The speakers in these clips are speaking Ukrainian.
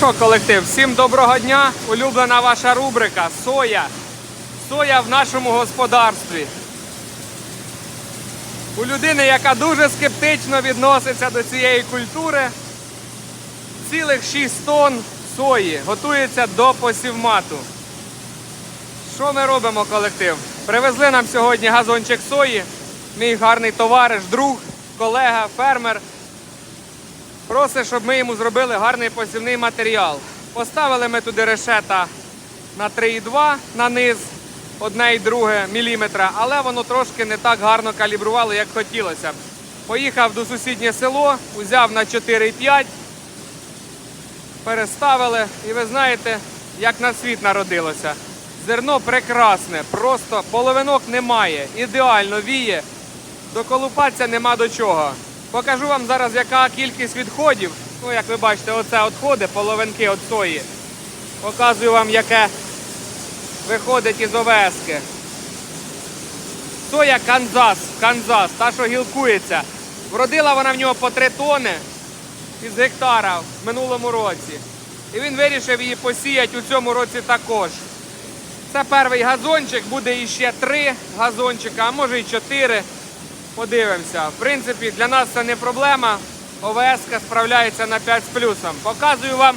що, колектив, всім доброго дня. Улюблена ваша рубрика Соя. Соя в нашому господарстві. У людини, яка дуже скептично відноситься до цієї культури, цілих 6 тонн сої готується до посівмату. Що ми робимо, колектив? Привезли нам сьогодні газончик сої, мій гарний товариш, друг, колега, фермер. Просить, щоб ми йому зробили гарний посівний матеріал. Поставили ми туди решета на 3,2 на низ, одне і друге міліметра, але воно трошки не так гарно калібрувало, як хотілося. Поїхав до сусіднє село, узяв на 4,5, переставили, і ви знаєте, як на світ народилося. Зерно прекрасне, просто половинок немає, ідеально віє, доколупатися нема до чого. Покажу вам зараз, яка кількість відходів. Ну, як ви бачите, оце відходи, половинки від сої. Показую вам, яке виходить із ОВСки. Соя Канзас, Канзас, та, що гілкується. Вродила вона в нього по 3 тони із гектара в минулому році. І він вирішив її посіяти у цьому році також. Це перший газончик, буде іще три газончика, а може і чотири. Подивимося. В принципі, для нас це не проблема. ОВС справляється на 5 з плюсом. Показую вам,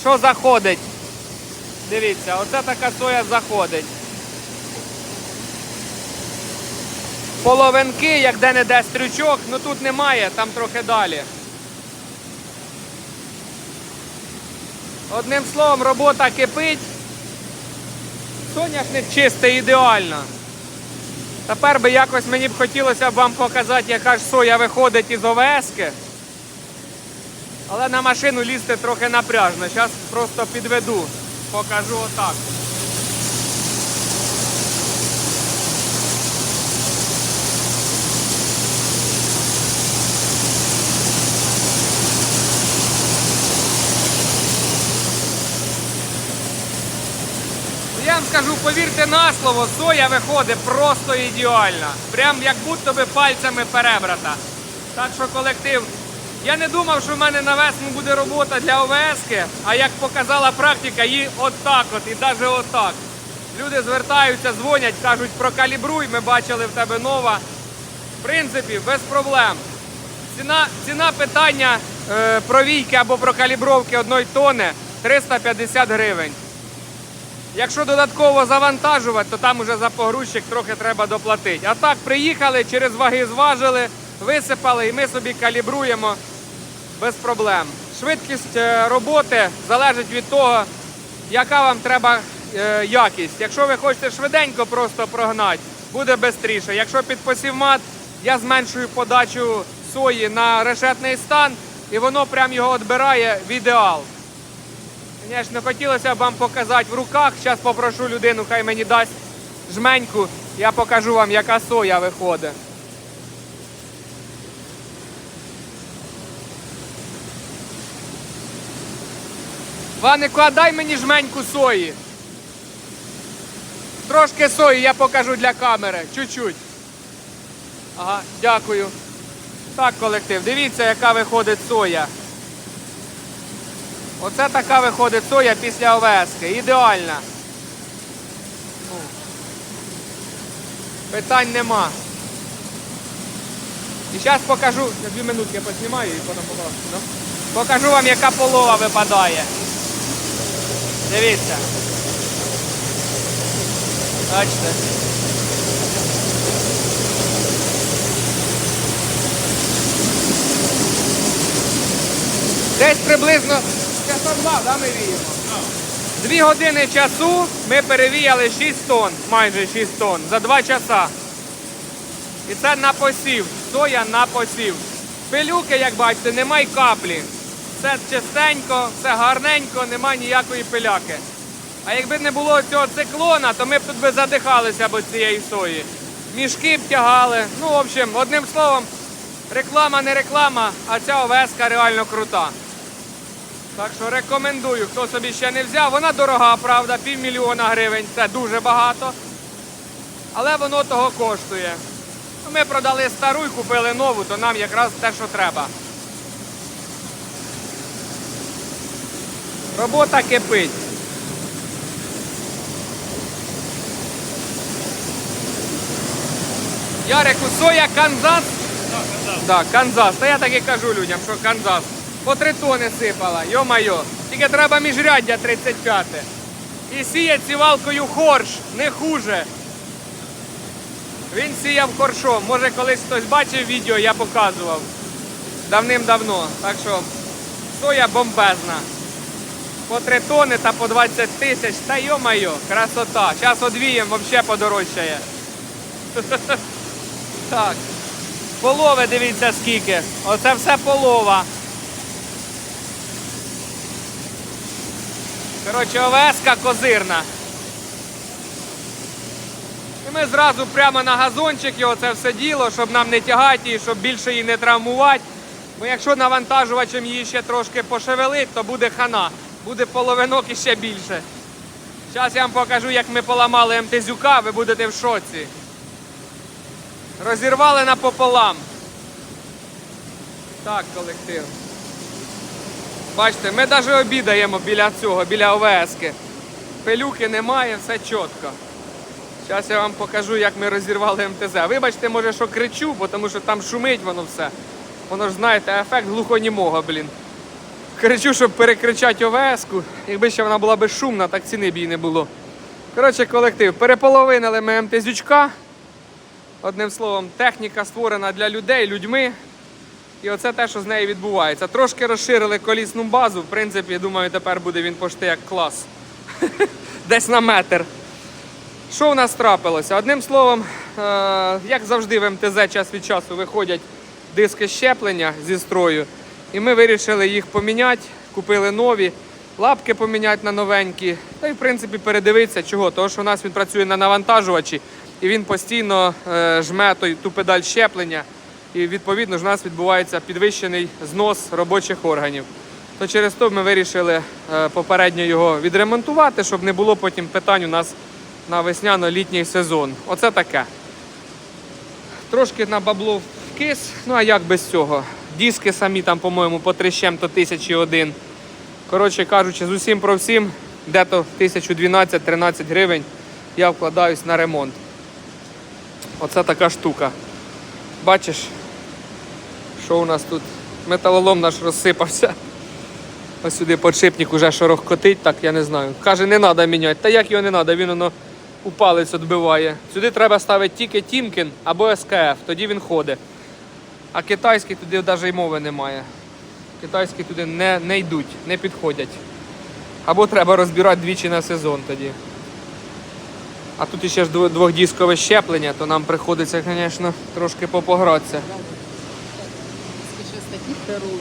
що заходить. Дивіться, оце така соя заходить. Половинки, як де-не-де стрючок, ну тут немає, там трохи далі. Одним словом, робота кипить. Соняшник чистий ідеально. Тепер би якось мені б хотілося вам показати, яка ж соя виходить із ОВСки. Але на машину лізти трохи напряжно. Зараз просто підведу, покажу отак. Скажу, повірте на слово, соя виходить просто ідеальна. Прям як будто би пальцями перебрата. Так що колектив. Я не думав, що в мене на весну буде робота для ОВСки, а як показала практика, її отак от і навіть отак. Люди звертаються, дзвонять, кажуть, прокалібруй, ми бачили в тебе нова. В принципі, без проблем. Ціна, ціна питання е, провійки або прокалібровки одної тони 350 гривень. Якщо додатково завантажувати, то там уже за погрузчик трохи треба доплатити. А так приїхали, через ваги зважили, висипали і ми собі калібруємо без проблем. Швидкість е, роботи залежить від того, яка вам треба е, якість. Якщо ви хочете швиденько просто прогнати, буде швидше. Якщо під посівмат, я зменшую подачу сої на решетний стан, і воно прям його відбирає в ідеал. Звісно, хотілося б вам показати в руках. Зараз попрошу людину, хай мені дасть жменьку. Я покажу вам, яка соя виходить. А дай мені жменьку сої. Трошки сої я покажу для камери. Чуть-чуть. Ага, дякую. Так, колектив, дивіться, яка виходить соя. Оце така виходить соя після ОВСки. Ідеальна. Ну, Питань нема. І зараз покажу, я дві минутки поснімаю і потім покажу. Ну. Покажу вам, яка полова випадає. Дивіться. Бачите. Десь приблизно часа два, да, ми віємо? Дві години часу ми перевіяли 6 тонн, майже 6 тонн, за 2 часа. І це на посів, соя на посів. Пилюки, як бачите, немає каплі. Все чистенько, все гарненько, немає ніякої пиляки. А якби не було цього циклона, то ми б тут би задихалися б цієї сої. Мішки б тягали. Ну, в общем, одним словом, реклама не реклама, а ця овеска реально крута. Так що рекомендую, хто собі ще не взяв. Вона дорога, правда, півмільйона гривень, це дуже багато. Але воно того коштує. Ну, Ми продали стару і купили нову, то нам якраз те, що треба. Робота кипить. Ярику, соя Канзас? Так, Канзас. Та я так і кажу людям, що Канзас. По три тони сипала, йо-майо. Тільки треба міжряддя 35. І сіє цівалкою хорш, не хуже. Він сіяв хоршом. Може колись хтось бачив відео, я показував. Давним-давно. Так що соя бомбезна. По 3 тони та по 20 тисяч. Та йо-майо, красота. Зараз одвієм взагалі подорожчає. Так. Полови дивіться скільки. Оце все полова. Коротше, овеска козирна. І ми зразу прямо на газончик його це все діло, щоб нам не тягати і щоб більше її не травмувати. Бо якщо навантажувачем її ще трошки пошевелить, то буде хана. Буде половинок і ще більше. Зараз я вам покажу, як ми поламали МТЗюка, ви будете в шоці. Розірвали напополам. Так, колектив. Бачите, ми навіть обідаємо біля цього, біля ОВСки. Пилюки немає, все чітко. Зараз я вам покажу, як ми розірвали МТЗ. Вибачте, може, що кричу, бо тому що там шумить воно все. Воно ж знаєте, ефект глухонімого, блін. Кричу, щоб перекричати ОВС-ку. Якби ще вона була безшумна, так ціни б їй не було. Коротше, колектив, переполовинили ми МТЗючка. Одним словом, техніка створена для людей, людьми. І оце те, що з нею відбувається. Трошки розширили колісну базу. В принципі, я думаю, тепер буде він пошти як клас. Десь на метр. Що в нас трапилося? Одним словом, е, як завжди в МТЗ час від часу виходять диски щеплення зі строю. І ми вирішили їх поміняти, купили нові, лапки поміняти на новенькі. Та й в принципі передивитися, чого. Тому що у нас він працює на навантажувачі і він постійно е, жме ту педаль щеплення. І відповідно ж у нас відбувається підвищений знос робочих органів. То через то ми вирішили е, попередньо його відремонтувати, щоб не було потім питань у нас на весняно-літній сезон. Оце таке. Трошки на бабло вкис, ну а як без цього? Диски самі там, по-моєму, по 3 з чим-то тисячі один. Коротше кажучи, з усім про всім, де-то 1012-13 гривень я вкладаюсь на ремонт. Оце така штука. Бачиш, що у нас тут? Металолом наш розсипався. Ось сюди подшипник уже шорохкотить, так я не знаю. Каже, не треба міняти. Та як його не треба, він воно у палець відбиває. Сюди треба ставити тільки Тімкін або СКФ, тоді він ходить. А китайський туди навіть й мови немає. Китайські туди не, не йдуть, не підходять. Або треба розбирати двічі на сезон тоді. А тут ще ж двохдіскове щеплення, то нам приходиться, звісно, трошки попогратися.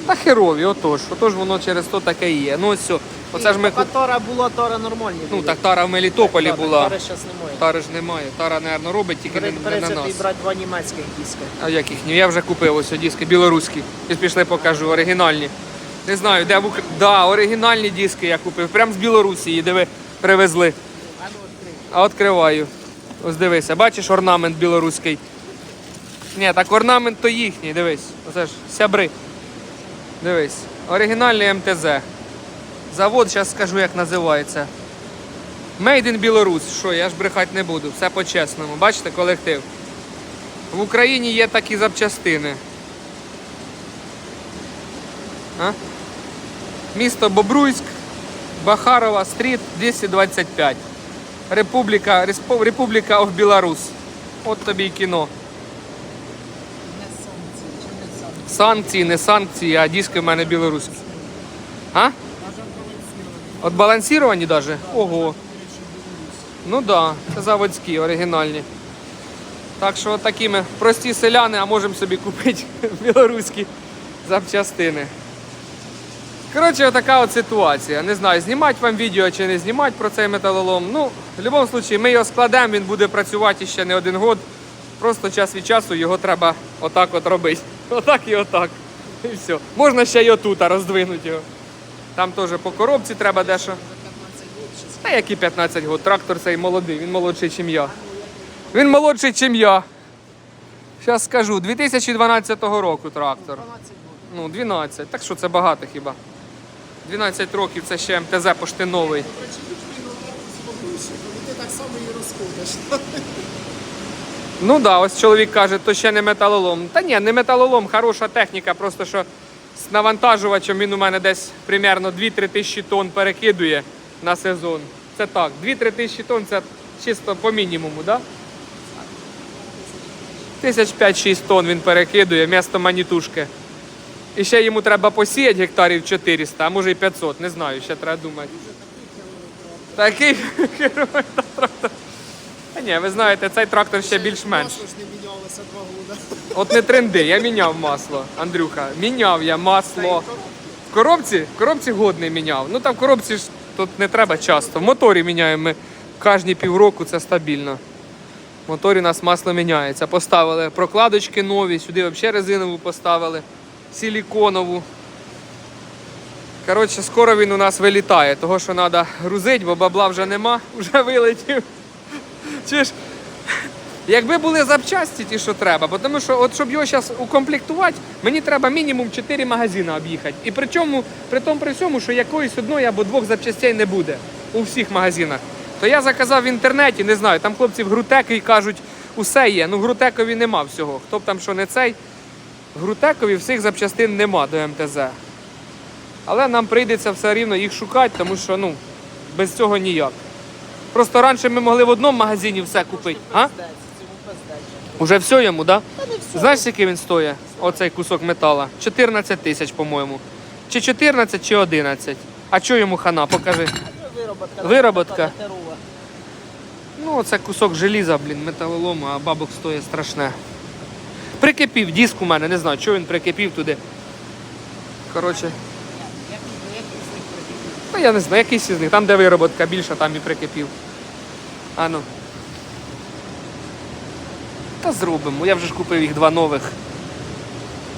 Та херові, отож. Отож воно через то таке і є. Ну ось все. Оце ж ми куп... Тора була, Тора нормальні Ну були. так Тара в Мелітополі Так, була. Тори зараз немає. Тари ж немає. Тара, мабуть, робить тільки не, не на нас. брати два німецьких диска. А як їхні? Я вже купив ось диски білоруські. І пішли покажу, оригінальні. Не знаю, де в Укра... Да, оригінальні диски я купив. Прям з Білорусі, диви, привезли. А ну відкрий. А відкриваю. Ось дивися, бачиш орнамент білоруський. Ні, так орнамент то їхній, дивись. Оце ж сябри. Дивись. Оригінальний МТЗ. Завод, зараз скажу, як називається. Made in Білорусь. Що, я ж брехати не буду, все по-чесному. Бачите, колектив. В Україні є такі запчастини. А? Місто Бобруйськ, Бахарова, стріт 225. Республіка, Республіка of Білорус. От тобі і кіно. Не санкції, чи не санкції? Не санкції, а диски в мене білоруські. А? Даже. От балансіровані навіть? Ого. Ну так, да, це заводські, оригінальні. Так що от такі прості селяни, а можемо собі купити білоруські запчастини. Коротше, така от ситуація. Не знаю, знімати вам відео чи не знімати про цей металолом. Ну, в будь-якому випадку, ми його складемо, він буде працювати ще не один год. Просто час від часу його треба отак от робити. Отак і отак. І все. Можна ще й отута роздвинути його. Там теж по коробці треба дещо. Вже 15 років. Та які 15 років, трактор цей молодий, він молодший, ніж я. Він молодший, ніж я. Зараз скажу, 2012 року трактор. Ну, 12. Так що це багато хіба. 12 років це ще МТЗ пошти новий. Працюєш він з погрузчиком, і ти так само її розходиш. Ну да, ось чоловік каже, то ще не металолом. Та ні, не металолом, хороша техніка, просто що з навантажувачем він у мене десь примерно 2-3 тисячі тонн перекидує на сезон. Це так, 2-3 тисячі тонн це чисто по мінімуму? Да? Тисяч 5-6 тонн він перекидує вмісто манітушки. І ще йому треба посіяти гектарів 400, а може і 500, не знаю, ще треба думати. Такий керує трактор. Та ні, ви знаєте, цей трактор ще більш-менш. Масло ж не мінялося два роки. От не тренди, я міняв масло, Андрюха. Міняв я масло. В коробці? В коробці год не міняв. Ну там в коробці ж тут не треба часто. В моторі міняємо ми кожні півроку, це стабільно. В моторі у нас масло міняється. Поставили прокладочки нові, сюди взагалі резинову поставили, силіконову. Коротше, скоро він у нас вилітає, того що треба грузити, бо бабла вже нема, вже вилетів. Чи Якби були запчасті, ті, що треба, бо тому що, от щоб його зараз укомплектувати, мені треба мінімум 4 магазини об'їхати. І при чому, при тому при цьому, що якоїсь одної або двох запчастей не буде у всіх магазинах. То я заказав в інтернеті, не знаю, там хлопці в Грутекові кажуть, усе є. Ну в Грутекові нема всього. Хто б там що не цей, в Грутекові всіх запчастин нема до МТЗ. Але нам прийдеться все рівно їх шукати, тому що ну, без цього ніяк. Просто раніше ми могли в одному магазині все купити. А? Уже все йому, да? Та не все. Знаєш, скільки він стоїть? Оцей кусок метала? 14 тисяч, по-моєму. Чи 14, чи 11. А що йому хана? Покажи. Вироботка. Ну, це кусок желіза, блін, металолому, а бабок стоїть страшне. Прикипів, диск у мене, не знаю, чого він прикипів туди. Коротше, ну я не знаю, якийсь із них. Там, де вироботка більша, там і прикипів. А ну. Та зробимо. Я вже ж купив їх два нових.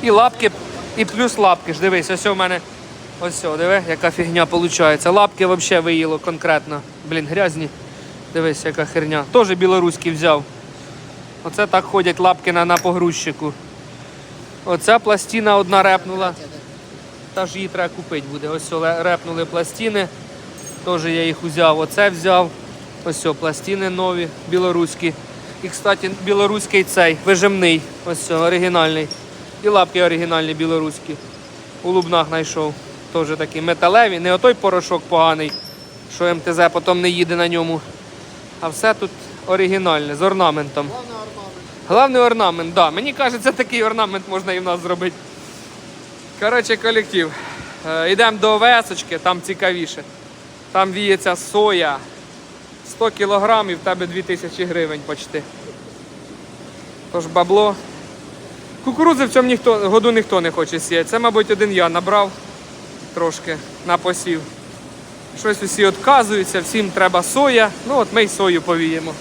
І лапки, і плюс лапки ж. Дивись, ось у мене. Ось, о, диви, яка фігня виходить. Лапки взагалі виїло конкретно. Блін, грязні. Дивись, яка херня. Теж білоруський взяв. Оце так ходять лапки на, на погрузчику. Оця пластина одна репнула. Та ж її треба купити буде. Ось репнули пластини. Теж я їх взяв. Оце взяв. Ось о, пластини нові, білоруські. І, кстати, білоруський цей, вижимний. Ось о, оригінальний. І лапки оригінальні білоруські. У Лубнах знайшов. Теж такі металеві. Не отой порошок поганий, що МТЗ потім не їде на ньому. А все тут оригінальне, з орнаментом. Орнамент. Головний орнамент, да. Мені кажеться, такий орнамент можна і в нас зробити. Коротше, колектив. Е, Йдемо до ОВС-очки, там цікавіше. Там віється соя. 100 кілограмів, в тебе 2000 гривень почти. Тож бабло. Кукурудзи в цьому ніхто, году ніхто не хоче сіяти. Це, мабуть, один я набрав трошки на посів. Щось усі відказуються, всім треба соя. Ну от ми й сою повіємо.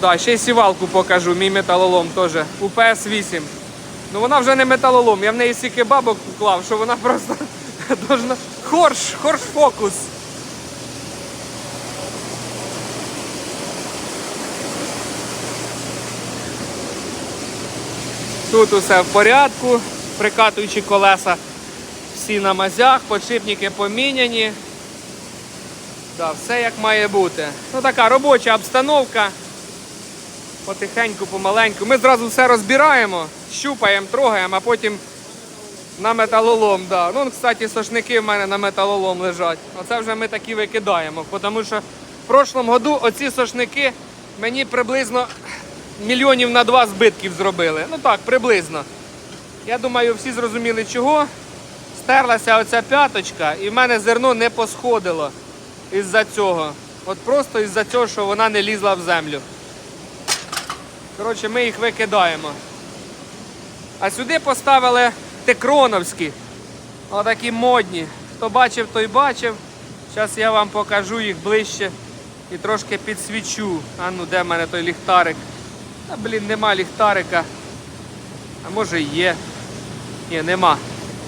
Да, ще й сівалку покажу, мій металолом теж. У ПС-8. Ну вона вже не металолом, я в неї стільки бабок вклав, що вона просто. Хорш, хорш фокус. Тут усе в порядку, прикатуючи колеса всі на мазях, подшипники поміняні. Да, все як має бути. Ну така робоча обстановка. Потихеньку, помаленьку. Ми зразу все розбираємо, щупаємо, трогаємо, а потім на металолом. Да. Ну, кстати, сошники в мене на металолом лежать. Оце вже ми такі викидаємо. Тому що в прошлому году оці сошники мені приблизно мільйонів на два збитків зробили. Ну так, приблизно. Я думаю, всі зрозуміли чого. Стерлася оця п'яточка, і в мене зерно не посходило із-за цього. От просто із-за цього, що вона не лізла в землю. Коротше, ми їх викидаємо. А сюди поставили текроновські. Отакі модні. Хто бачив, той бачив. Зараз я вам покажу їх ближче і трошки підсвічу. А ну де в мене той ліхтарик? Та блін, нема ліхтарика. А може є. Ні, нема.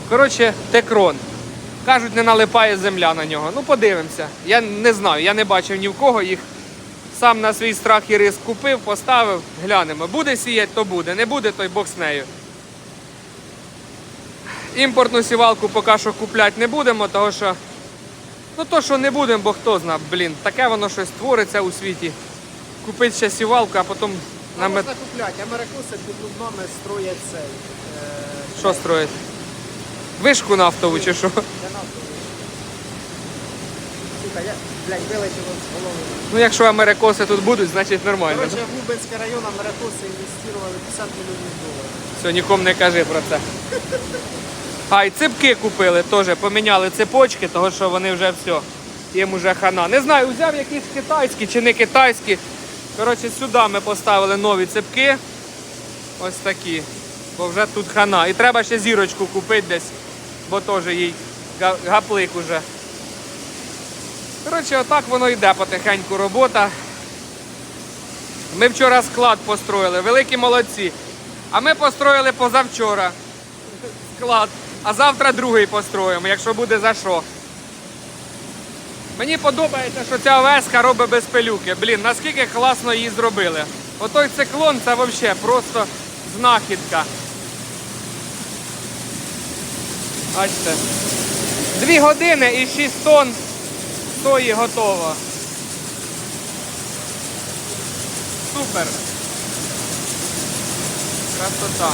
Коротше, текрон. Кажуть, не налипає земля на нього. Ну, подивимося. Я не знаю, я не бачив ні в кого їх. Сам на свій страх і риск купив, поставив, глянемо. Буде сіяти, то буде. Не буде, то й Бог з нею. імпортну сівалку поки що купляти не будемо, тому що. Ну то, що не будемо, бо хто зна, блін, таке воно щось твориться у світі. Купити ще сівалку, а потім На мет... можна купляти. Америкоси під Лубнами строять цей. Е, що строїть? Вишку нафтову чи що? для нафтової. Сука, я, блядь, вилетіло з голови. Ну якщо америкоси тут будуть, значить нормально. Коротше, в Лубенський район америкоси інвестували 50 мільйонів доларів. Все, нікому не кажи про це. А, і ципки купили теж, поміняли цепочки, тому що вони вже все, їм уже хана. Не знаю, взяв якісь китайські чи не китайські. Коротше, сюди ми поставили нові цепки. Ось такі. Бо вже тут хана. І треба ще зірочку купити десь, бо теж їй гаплик уже. Коротше, отак воно йде потихеньку робота. Ми вчора склад построїли, великі молодці. А ми построїли позавчора склад, а завтра другий построїмо, якщо буде за що. Мені подобається, що ця овеска робить без пилюки. Блін, наскільки класно її зробили. Отой циклон це взагалі просто знахідка. Бачите. Дві години і 6 тонн сої готово. Супер. Красота.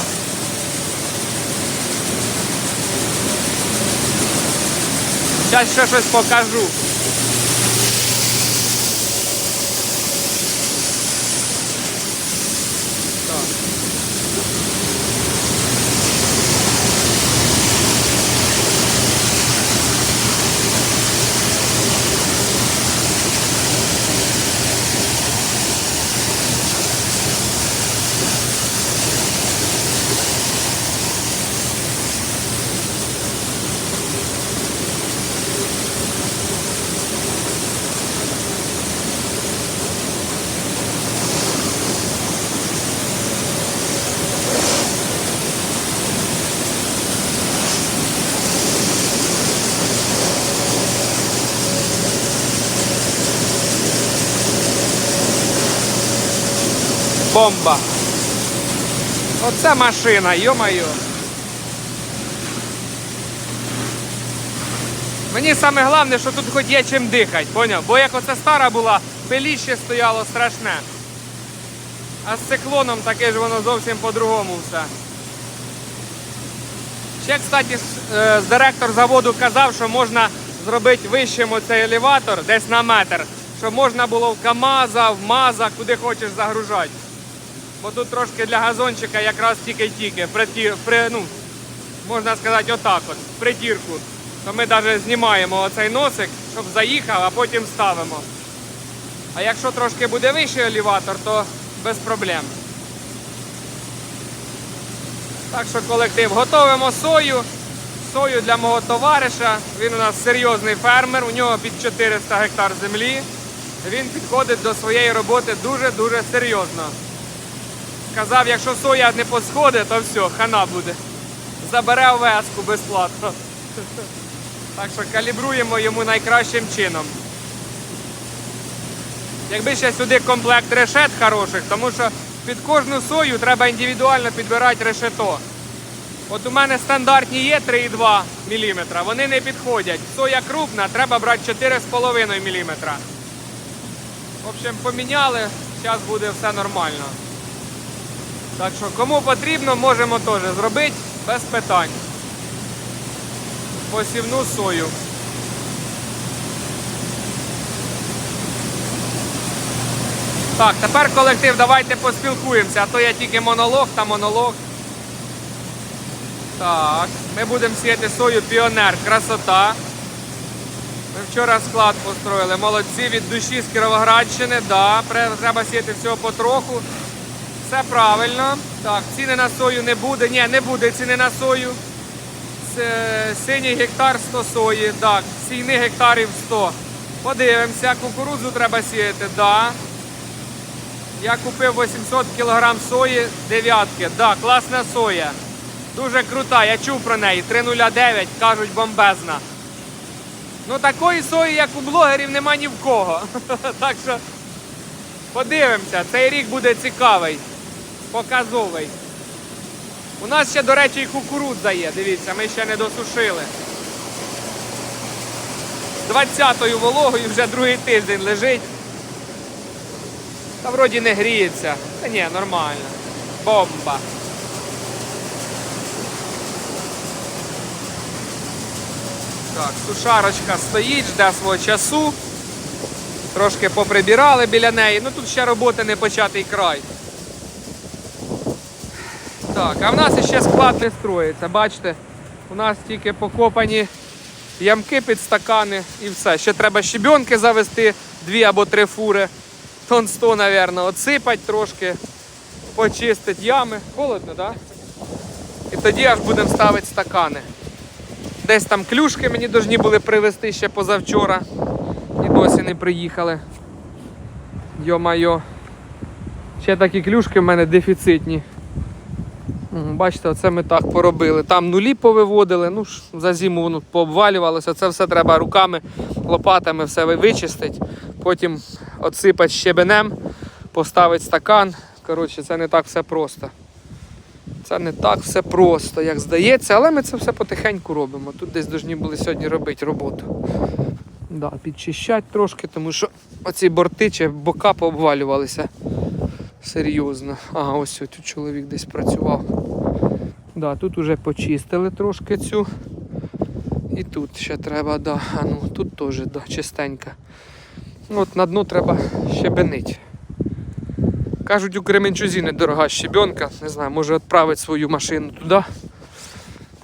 Зараз ще щось покажу. Бомба. Оце машина, йо-моє. Мені саме головне, що тут хоч є чим дихати, поняв? Бо як оце стара була, пиліще стояло страшне. А з циклоном таке ж воно зовсім по-другому все. Ще, кстати, е, директор заводу казав, що можна зробити вищим оцей елеватор десь на метр, щоб можна було в КАМАЗа, в МАЗа, куди хочеш загружати. Бо тут трошки для газончика якраз тільки-тільки, при, ну, можна сказати, отак от, притірку. То ми навіть знімаємо оцей носик, щоб заїхав, а потім ставимо. А якщо трошки буде вищий елеватор, то без проблем. Так що колектив, готовимо сою. Сою для мого товариша. Він у нас серйозний фермер, у нього під 400 гектар землі. Він підходить до своєї роботи дуже-дуже серйозно. Сказав, якщо соя не посходить, то все, хана буде. Забере овеску безплатно. Так що калібруємо йому найкращим чином. Якби ще сюди комплект решет хороших, тому що під кожну сою треба індивідуально підбирати решето. От у мене стандартні є 3,2 мм, вони не підходять. Соя крупна, треба брати 4,5 мм. В общем, поміняли, зараз буде все нормально. Так що, кому потрібно, можемо теж зробити без питань. Посівну сою. Так, тепер колектив, давайте поспілкуємося, а то я тільки монолог та монолог. Так, ми будемо сіяти сою піонер. Красота. Ми вчора склад построїли. Молодці від душі з Кіровоградщини. Да, треба сіяти всього потроху. Все правильно. Так, ціни на сою не буде. Ні, не буде ціни на сою. Синій гектар 100 сої. Так, сійних гектарів 100. Подивимося, кукурудзу треба сіяти. Да. Я купив 800 кг сої дев'ятки. Да, класна соя. Дуже крута, я чув про неї. 309, кажуть, бомбезна. Ну такої сої, як у блогерів, нема ні в кого. так що подивимося, цей рік буде цікавий, показовий. У нас ще, до речі, і кукурудза є. Дивіться, ми ще не досушили. 20-ю вологою вже другий тиждень лежить. Та вроді не гріється. Та ні, нормально. Бомба. Так, сушарочка стоїть, жде свого часу. Трошки поприбирали біля неї. Ну тут ще роботи не початий край. Так, а в нас ще склад не строїться. Бачите, у нас тільки покопані ямки під стакани і все. Ще треба щебенки завести, дві або три фури. Тон 100, мабуть, отсипать трошки, почистить ями. Холодно, так? Да? І тоді аж будемо ставити стакани. Десь там клюшки мені повинні були привезти ще позавчора. І досі не приїхали. Йо-майо. Ще такі клюшки в мене дефіцитні. Бачите, оце ми так поробили. Там нулі повиводили, ну за зиму воно пообвалювалося. Це все треба руками, лопатами все ви- вичистить. Потім отсипати щебенем, поставити стакан. Коротше, це не так все просто. Це не так все просто, як здається, але ми це все потихеньку робимо. Тут десь повинні були сьогодні робити роботу. Да, підчищати трошки, тому що оці борти чи бока пообвалювалися. Серйозно. Ага, ось тут чоловік десь працював. Да, тут уже почистили трошки цю. І тут ще треба, да. А ну, тут теж да, чистенько. Ну, От на дно треба щебенить. Кажуть, у Кременчузі недорога щебенка. Не знаю, може відправити свою машину туди.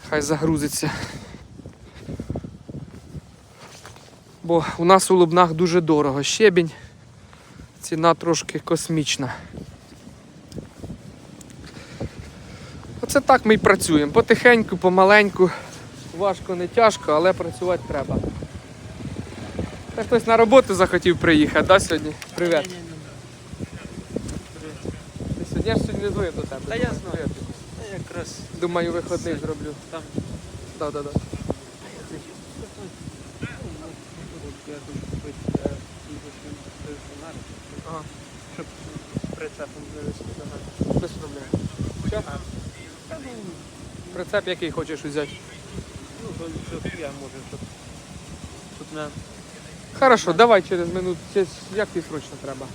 Хай загрузиться. Бо у нас у Лубнах дуже дорого щебінь. Ціна трошки космічна. Оце так ми й працюємо. Потихеньку, помаленьку. Важко, не тяжко, але працювати треба. Та хтось на роботу захотів приїхати, да, сьогодні? Привіт. Ти сьогодні я ж сьогодні не дзвонив до тебе. Та я знаю. Я якраз Думаю, виходний зроблю. там Да, да, да. я хочу купити функціонар, Ага, щоб прицепом завести до нас. без проблем. Що? Прицеп який хочеш взяти? Ну, то, я можу, щоб тут на Хорошо, давай через минут. Це Як тобі срочно треба?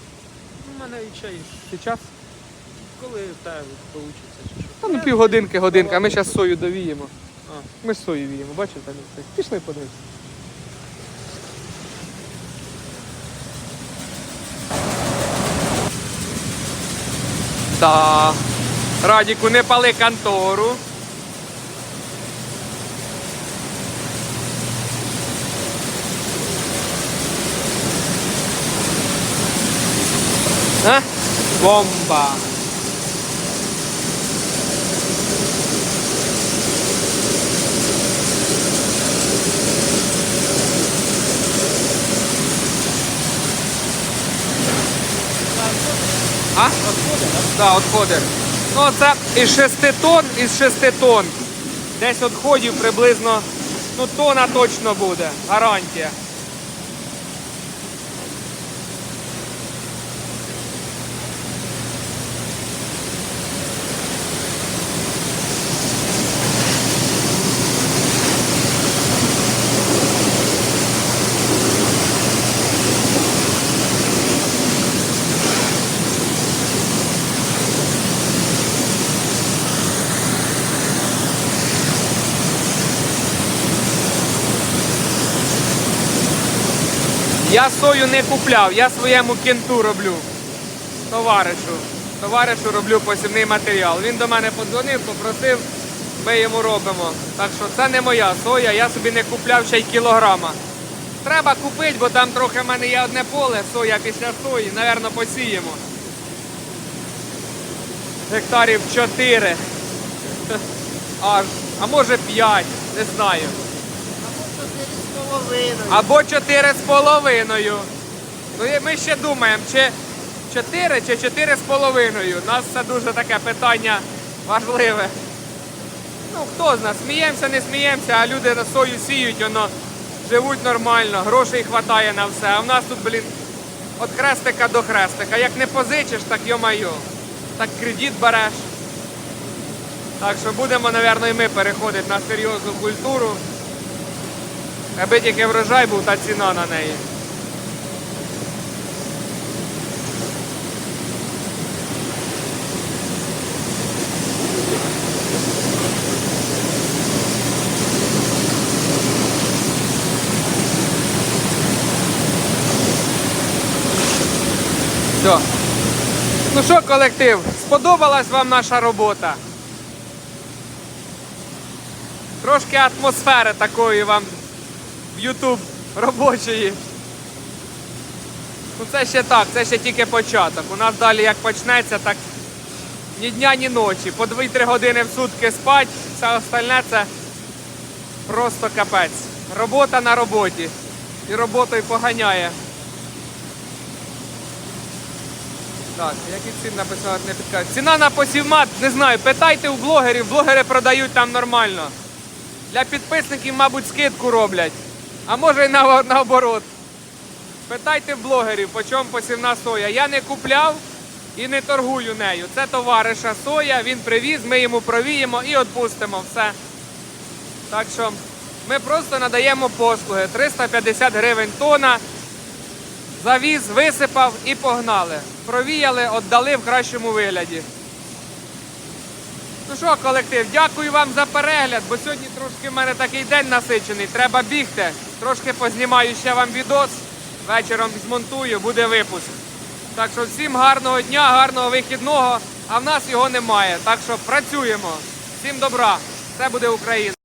ну, в мене і чай, Зараз? коли та вийде, чи що. Та ну півгодинки, годинка. Ми зараз сою довіємо. А. Ми ж сою віємо, бачите? там. Пішли подивимось. Да. Радіку, не пали контору. А? Бомба. А? Отходи, так? Да, отходи. Ну, це із 6 тонн, із 6 тонн. Десь відходів приблизно, ну, тона точно буде, гарантія. Я сою не купляв, я своєму кінту роблю. Товаришу. Товаришу роблю посівний матеріал. Він до мене подзвонив, попросив, ми йому робимо. Так що це не моя соя, я собі не купляв ще й кілограма. Треба купити, бо там трохи в мене є одне поле, соя після сої, напевно, посіємо. Гектарів 4. Аж, а може 5, не знаю. Або чотири з половиною. Ну і ми ще думаємо, чи 4 чи 4 з половиною. У нас це дуже таке питання важливе. Ну, хто з нас? Сміємося, не сміємося, а люди на сою сіють, воно живуть нормально, грошей вистачає на все. А в нас тут, блін, від хрестика до хрестика. Як не позичиш, так йо-майо. Так кредит береш. Так що будемо, мабуть, і ми переходити на серйозну культуру. Аби тільки врожай був та ціна на неї. Все. Ну що, колектив, сподобалась вам наша робота? Трошки атмосфери такої вам в YouTube робочої. Ну це ще так, це ще тільки початок. У нас далі як почнеться, так ні дня, ні ночі. По 2-3 години в сутки спать, все остальне це просто капець. Робота на роботі. І роботою поганяє. Так, які цін написали, не підказують. Ціна на посівмат, не знаю, питайте у блогерів, блогери продають там нормально. Для підписників, мабуть, скидку роблять. А може й наоборот. Питайте блогерів, по чому посівна соя. Я не купляв і не торгую нею. Це товариша соя, він привіз, ми йому провіємо і відпустимо все. Так що ми просто надаємо послуги. 350 гривень тона. Завіз, висипав і погнали. Провіяли, віддали в кращому вигляді. Ну що, колектив, дякую вам за перегляд, бо сьогодні трошки в мене такий день насичений. Треба бігти. Трошки познімаю ще вам відос. Вечором змонтую, буде випуск. Так що всім гарного дня, гарного вихідного, а в нас його немає. Так що працюємо. Всім добра. Це буде Україна.